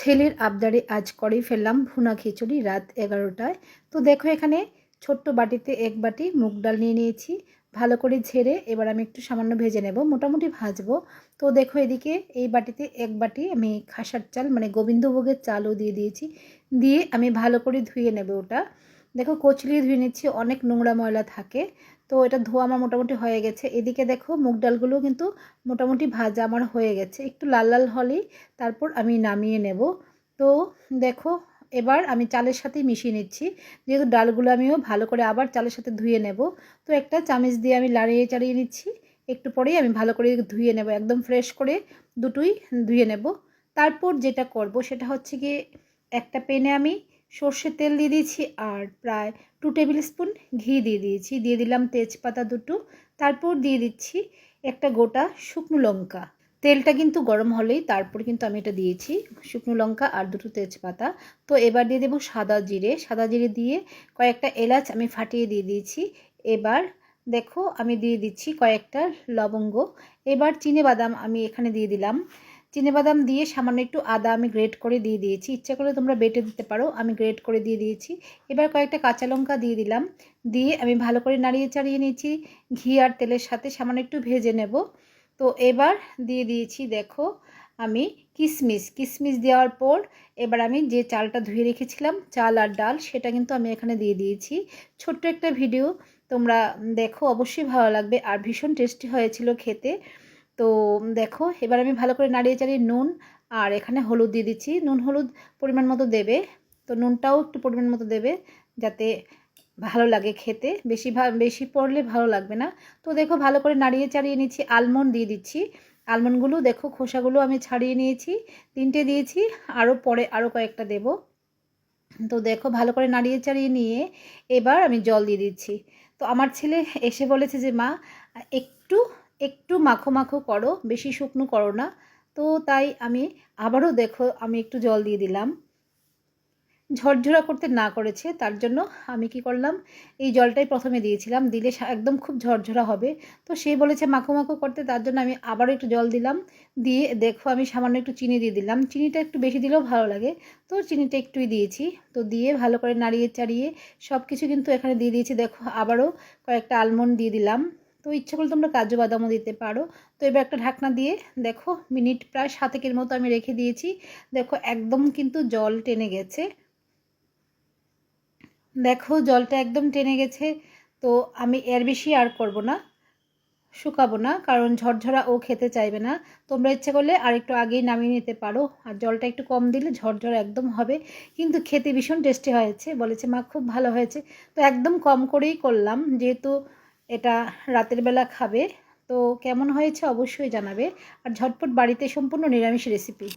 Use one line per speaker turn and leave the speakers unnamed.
ছেলের আবদারে আজ করেই ফেললাম ভুনা খিচুড়ি রাত এগারোটায়। তো দেখো এখানে ছোট্ট বাটিতে এক বাটি মুগ ডাল নিয়ে নিয়েছি। ভালো করে ঝেড়ে এবার আমি একটু সামান্য ভেজে নেব, মোটামুটি ভাজবো। তো দেখো এদিকে এই বাটিতে এক বাটি আমি খাসার চাল মানে গোবিন্দভোগের চালও দিয়ে দিয়েছি। দিয়ে আমি ভালো করে ধুয়ে নেব ওটা। দেখো কচলি ধুয়ে নিচ্ছি, অনেক নোংরা ময়লা থাকে। তো এটা ধোয়া আমার মোটামুটি হয়ে গেছে। এদিকে দেখো মুগ ডালগুলো কিন্তু মোটামুটি ভাজা আমার হয়ে গেছে। একটু লাল লাল হলেই তারপর আমি নামিয়ে নেব। তো দেখো এবার আমি চালের সাথেই মিশিয়ে নিচ্ছি। যেহেতু ডালগুলো আমিও ভালো করে আবার চালের সাথে ধুয়ে নেব। তো একটা চামচ দিয়ে আমি লাড়িয়ে চাড়িয়ে নিচ্ছি। একটু পরেই আমি ভালো করে ধুয়ে নেব, একদম ফ্রেশ করে দুটোই ধুয়ে নেব। তারপর যেটা করব সেটা হচ্ছে গিয়ে একটা পেনে আমি সর্ষের তেল দিয়ে দিয়েছি আর প্রায় টু টেবিল স্পুন ঘি দিয়ে দিয়েছি। দিয়ে দিলাম তেজপাতা দুটো। তারপর দিয়ে দিচ্ছি একটা গোটা শুকনো লঙ্কা। তেলটা কিন্তু গরম হলেই তারপর কিন্তু আমি এটা দিয়েছি শুকনো লঙ্কা আর দুটো তেজপাতা। তো এবার দিয়ে দেবো সাদা জিরে। সাদা জিরে দিয়ে কয়েকটা এলাচ আমি ফাটিয়ে দিয়ে দিয়েছি। এবার দেখো আমি দিয়ে দিচ্ছি কয়েকটা লবঙ্গ। এবার চিনে বাদাম আমি এখানে দিয়ে দিলাম। বাদাম দিয়ে সামান্য একটু আদা আমি গ্রেট করে দিয়ে দিয়েছি। ইচ্ছা করলে তোমরা বেটে দিতে পারো, আমি গ্রেট করে দিয়ে দিয়েছি। এবার কয়েকটা কাঁচা লঙ্কা দিয়ে দিলাম। দিয়ে আমি ভালো করে নাড়িয়ে চাড়িয়ে নিয়েছি, ঘি আর তেলের সাথে সামান্য একটু ভেজে নেব। তো এবার দিয়ে দিয়েছি, দেখো, আমি কিশমিশ কিশমিশ দেওয়ার পর এবার আমি যে চালটা ধুয়ে রেখেছিলাম, চাল আর ডাল, সেটা কিন্তু আমি এখানে দিয়ে দিয়েছি। ছোট্ট একটা ভিডিও, তোমরা দেখো, অবশ্যই ভালো লাগবে। আর ভীষণ টেস্টি হয়েছিল খেতে। তো দেখো, এবার আমি ভালো করে নাড়িয়ে চাড়িয়ে নুন আর এখানে হলুদ দিয়ে দিচ্ছি। নুন হলুদ পরিমাণ মতো দেবে, তো নুনটাও একটু পরিমাণ মতো দেবে যাতে ভালো লাগে খেতে। বেশি বেশি পড়লে ভালো লাগবে না। তো দেখো, ভালো করে নাড়িয়ে চাড়িয়ে নিচ্ছি। আলমন্ড দিয়ে দিচ্ছি। আলমন্ডগুলো দেখো, খোসাগুলো আমি ছাড়িয়ে নিয়েছি। তিনটে দিয়েছি আরও পরে আরও কয়েকটা দেব। তো দেখো, ভালো করে নাড়িয়ে চাড়িয়ে নিয়ে এবার আমি জল দিয়ে দিচ্ছি। তো আমার ছেলে এসে বলেছে যে, মা, একটু একটু মাখো মাখো করো, বেশি শুকনো করো না। তো তাই আমি আবারও দেখো, আমি একটু জল দিয়ে দিলাম। ঝরঝরা করতে না করেছে, তার জন্য আমি কি করলাম, এই জলটাই প্রথমে দিয়েছিলাম। দিলে একদম খুব ঝরঝরা হবে। তো সে বলেছে মাখো মাখো করতে, তার জন্য আমি আবারও একটু জল দিলাম। দিয়ে দেখো, আমি সামান্য একটু চিনি দিয়ে দিলাম। চিনিটা একটু বেশি দিলেও ভালো লাগে। তো চিনিটা একটুই দিয়েছি। তো দিয়ে ভালো করে নাড়িয়ে চাড়িয়ে সব কিছু কিন্তু এখানে দিয়ে দিয়েছি। দেখো, আবারও কয়েকটা আলমন্ড দিয়ে দিলাম। তো ইচ্ছা করলে তোমরা কাজু বাদামও দিতে পারো। তো এবার একটা ঢাকনা দিয়ে দেখো, মিনিট প্রায় সাতেকের মতো আমি রেখে দিয়েছি। দেখো, একদম কিন্তু জল টেনে গেছে। দেখো, জলটা একদম টেনে গেছে। তো আমি এর বেশি আর করব না, শুকাবো না, কারণ ঝরঝরা ও খেতে চাইবে না। তোমরা ইচ্ছে করলে আর একটু আগেই নামিয়ে নিতে পারো। আর জলটা একটু কম দিলে ঝরঝরা একদম হবে। কিন্তু খেতে ভীষণ টেস্টি হয়েছে, বলেছে মা, খুব ভালো হয়েছে। তো একদম কম করেই করলাম, যেহেতু এটা রাতের বেলা খাবে। তো কেমন হয়েছে অবশ্যই জানাবে। আর ঝটপট বাড়িতে সম্পূর্ণ নিরামিষ রেসিপি